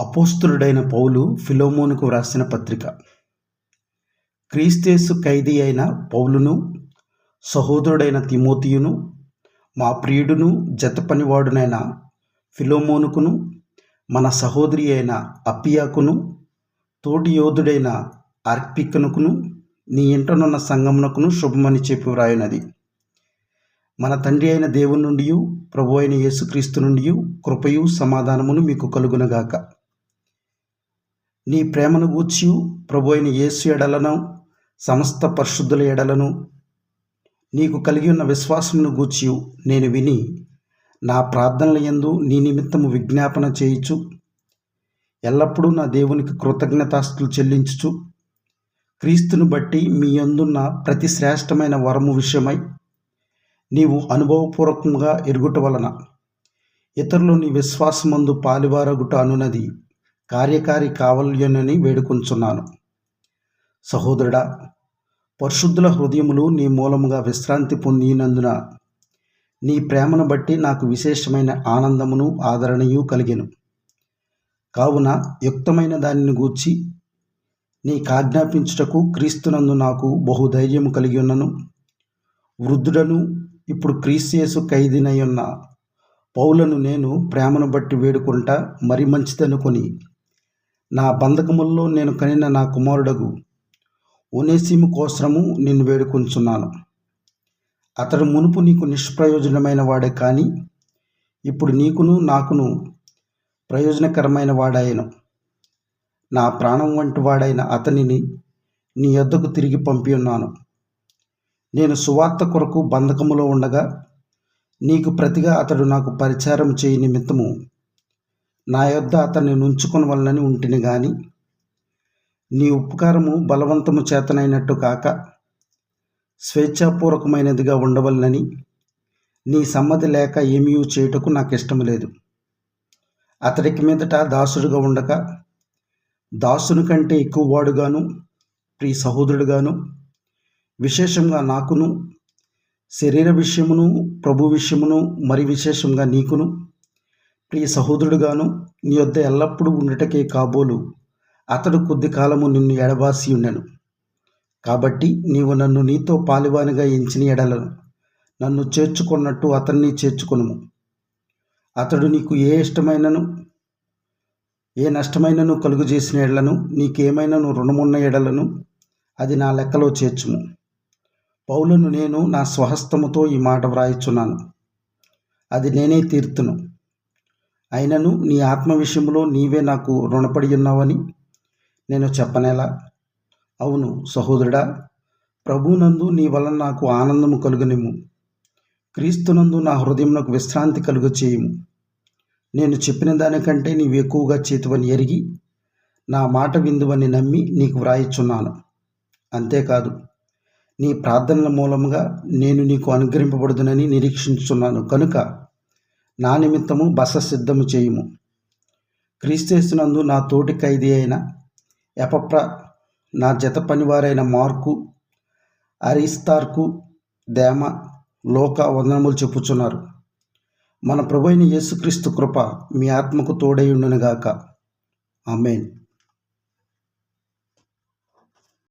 అపోస్తుడైన పౌలు ఫిలోమోనుకు వ్రాసిన పత్రిక. క్రీస్తేసు ఖైదీ అయిన పౌలును సహోదరుడైన తిమోతియును మా ప్రియుడును జతపనివాడునైన ఫిలోమోనుకును మన సహోదరి అయిన అప్పియాకును తోటి యోధుడైన ఆర్పికనుకును నీ ఇంటనున్న సంగమునకును శుభమని చెప్పి వ్రాయునది. మన తండ్రి అయిన దేవుని నుండి ప్రభు అయిన యేసుక్రీస్తు నుండి కృపయు సమాధానమును మీకు కలుగునగాక. నీ ప్రేమను గూర్చి ప్రభు అయిన యేసు ఎడలను సమస్త పరిశుద్ధుల ఎడలను నీకు కలిగి ఉన్న విశ్వాసమును గూర్చి నేను విని నా ప్రార్థనల యందు నీ నిమిత్తము విజ్ఞాపన చేయుచు. ఎల్లప్పుడూ నా దేవునికి కృతజ్ఞతాస్తులు చెల్లించుచు. క్రీస్తును బట్టి మీ యందున్న ప్రతి శ్రేష్టమైన వరము విషయమై నీవు అనుభవపూర్వకంగా ఎరుగుట వలన ఇతరులు నీ విశ్వాసమందు పాలివారగుట అనునది. కార్యకారి కావల్యనని వేడుకొంచున్నాను. సహోదరుడా పరిశుద్ధుల హృదయములు నీ మూలముగా విశ్రాంతి పొందినందున నీ ప్రేమను బట్టి నాకు విశేషమైన ఆనందమును ఆదరణయు కలిగెను. కావున యుక్తమైన దానిని గూర్చి నీ కాజ్ఞాపించుటకు క్రీస్తునందు నాకు బహుధైర్యము కలిగి ఉన్నను వృద్ధుడను ఇప్పుడు క్రీస్తు ఖైదీనై ఉన్న పౌలను నేను ప్రేమను బట్టి వేడుకుంటా మరి మంచిదనుకొని నా బంధకముల్లో నేను కనిన నా కుమారుడగు ఒనేసిము కోసరము నిన్ను వేడుకొంచున్నాను అతడు మునుపు నీకు నిష్ప్రయోజనమైన వాడే కానీ ఇప్పుడు నీకును నాకును ప్రయోజనకరమైన వాడాయను. నా ప్రాణం వంటి వాడైన అతనిని నీ యొద్దకు తిరిగి పంపి ఉన్నాను నేను సువార్త కొరకు బంధకములో ఉండగా నీకు ప్రతిగా అతడు నాకు పరిచారం చేయ నిమిత్తము నా యొద్ద అతన్ని నుంచుకుని వల్లని ఉంటిని గాని నీ ఉపకారము బలవంతము చేతనైనట్టు కాక స్వేచ్ఛాపూర్వకమైనదిగా ఉండవలనని నీ సమ్మతి లేక ఏమీ చేయుటకు నాకు ఇష్టం లేదు. అతడికి మీదట దాసుడుగా ఉండక దాసుని కంటే ఎక్కువ వాడుగాను ప్రియ సహోదరుడుగాను విశేషంగా నాకును శరీర విషయమును ప్రభు విషయమును మరి విశేషంగా నీకును ప్రియ సహోదరుడుగాను నీ వద్ద ఎల్లప్పుడూ ఉండటకే కాబోలు. అతడు కొద్ది కాలము నిన్ను ఎడబాసి ఉండెను. కాబట్టి నీవు నన్ను నీతో పాలివానిగా ఎంచిన ఎడలను నన్ను చేర్చుకున్నట్టు అతన్ని చేర్చుకును అతడు నీకు ఏ ఇష్టమైనను ఏ నష్టమైనను కలుగు చేసిన ఎడలను నీకేమైనను రుణమున్న ఎడలను అది నా లెక్కలో చేర్చుము. పౌలను నేను నా స్వహస్తముతో ఈ మాట వ్రాయిచున్నాను. అది నేనే తీర్తును. అయినను నీ ఆత్మ విషయంలో నీవే నాకు రుణపడి ఉన్నావని నేను చెప్పనేలా? అవును సహోదరుడా ప్రభునందు నీ వలన నాకు ఆనందము కలుగనిము క్రీస్తునందు నా హృదయంలో విశ్రాంతి కలుగు చేయము నేను చెప్పిన దానికంటే నీవు ఎక్కువగా చేతువని ఎరిగి నా మాట విందువని నమ్మి నీకు వ్రాయిచున్నాను. అంతేకాదు నీ ప్రార్థనల మూలముగా నేను నీకు అనుగ్రహింపబడుదునని నిరీక్షించున్నాను కనుక నా నిమిత్తము బస సిద్ధము చేయుము. క్రీస్తునందు నా తోటి ఖైదీ అయిన ఎపప్ర నా జత పనివారైన మార్కు అరిస్తార్కు దేమ లోక వందనములు చెప్పుచున్నారు. మన ప్రభు అయిన యేసుక్రీస్తు కృప మీ ఆత్మకు తోడై ఉండునుగాక. ఆమెన్.